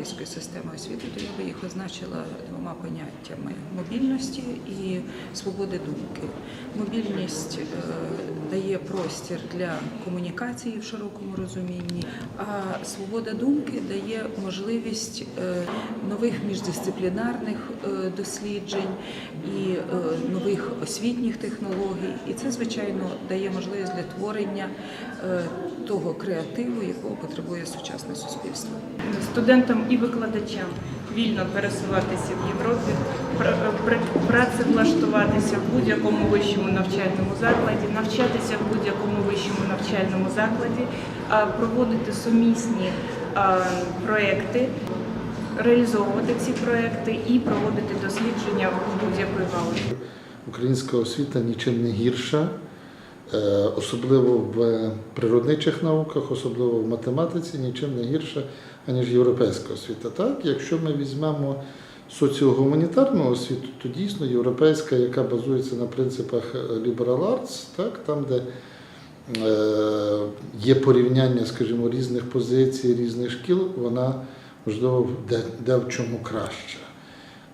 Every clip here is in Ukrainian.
європейської системи освіти, то я би їх означила двома поняттями мобільності і свободи думки. Мобільність е, дає простір для комунікації в широкому розумінні, а свобода думки дає можливість е, нових міждисциплінарних е, досліджень і нових освітніх технологій. І це, звичайно, дає можливість для творення того креативу, якого потребує сучасне суспільство. студентам і викладачам вільно пересуватися в Європі, пр- пр- працевлаштуватися в будь-якому вищому навчальному закладі, навчатися в будь-якому вищому навчальному закладі, проводити сумісні проекти, реалізовувати ці проекти і проводити дослідження в будь-якої галузі. Українська освіта нічим не гірша, особливо в природничих науках, особливо в математиці, нічим не гірша, аніж європейська освіта. Так, якщо ми візьмемо соціогуманітарну освіту, то дійсно європейська, яка базується на принципах liberal arts, так, там, де е, є порівняння, скажімо, різних позицій, різних шкіл, вона можливо де, де в чому краще.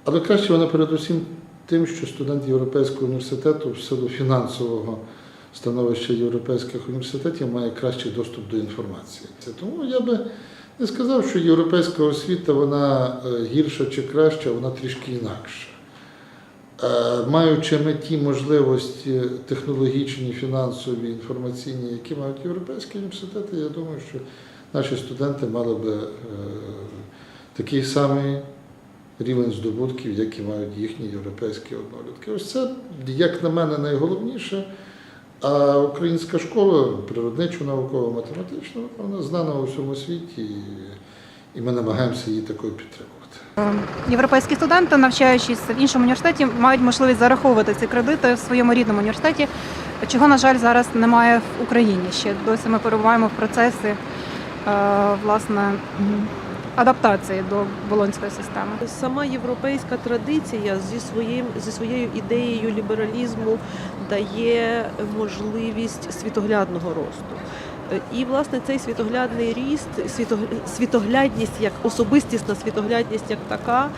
Але краще вона передусім тим, що студент Європейського університету в силу фінансового становища європейських університетів має кращий доступ до інформації. Тому я би не сказав, що європейська освіта вона е, гірша чи краща, вона трішки інакша. Е, Маючи ми ті можливості технологічні, фінансові, інформаційні, які мають європейські університети, я думаю, що наші студенти мали би е, такий самий рівень здобутків, як і мають їхні європейські однолітки. Ось це, як на мене, найголовніше. А українська школа, природничо наукова, математична, вона знана у всьому світі, і, ми намагаємося її такою підтримувати. Європейські студенти, навчаючись в іншому університеті, мають можливість зараховувати ці кредити в своєму рідному університеті, чого, на жаль, зараз немає в Україні. Ще досі ми перебуваємо в процесі е, власне адаптації до болонської системи. Сама європейська традиція зі своїм зі своєю ідеєю лібералізму дає можливість світоглядного росту. І власне цей світоглядний ріст, світог- світоглядність як особистісна світоглядність як така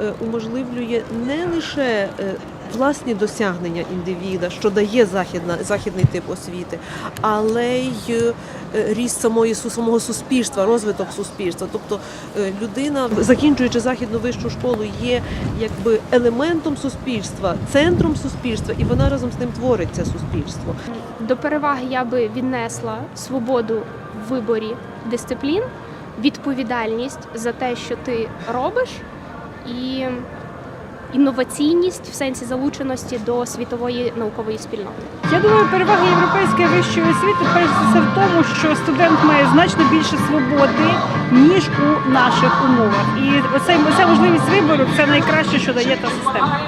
е, уможливлює не лише е, власні досягнення індивіда, що дає західна західний тип освіти, але й е, ріст самої самого суспільства, розвиток суспільства. Тобто е, людина, закінчуючи західну вищу школу, є якби елементом суспільства, центром суспільства, і вона разом з ним творить це суспільство. До переваги я би віднесла свободу в виборі дисциплін, відповідальність за те, що ти робиш, і інноваційність в сенсі залученості до світової наукової спільноти. Я думаю, перевага європейської вищої освіти перш за все в тому, що студент має значно більше свободи ніж у наших умовах. І оце, оця можливість вибору це найкраще, що дає та система.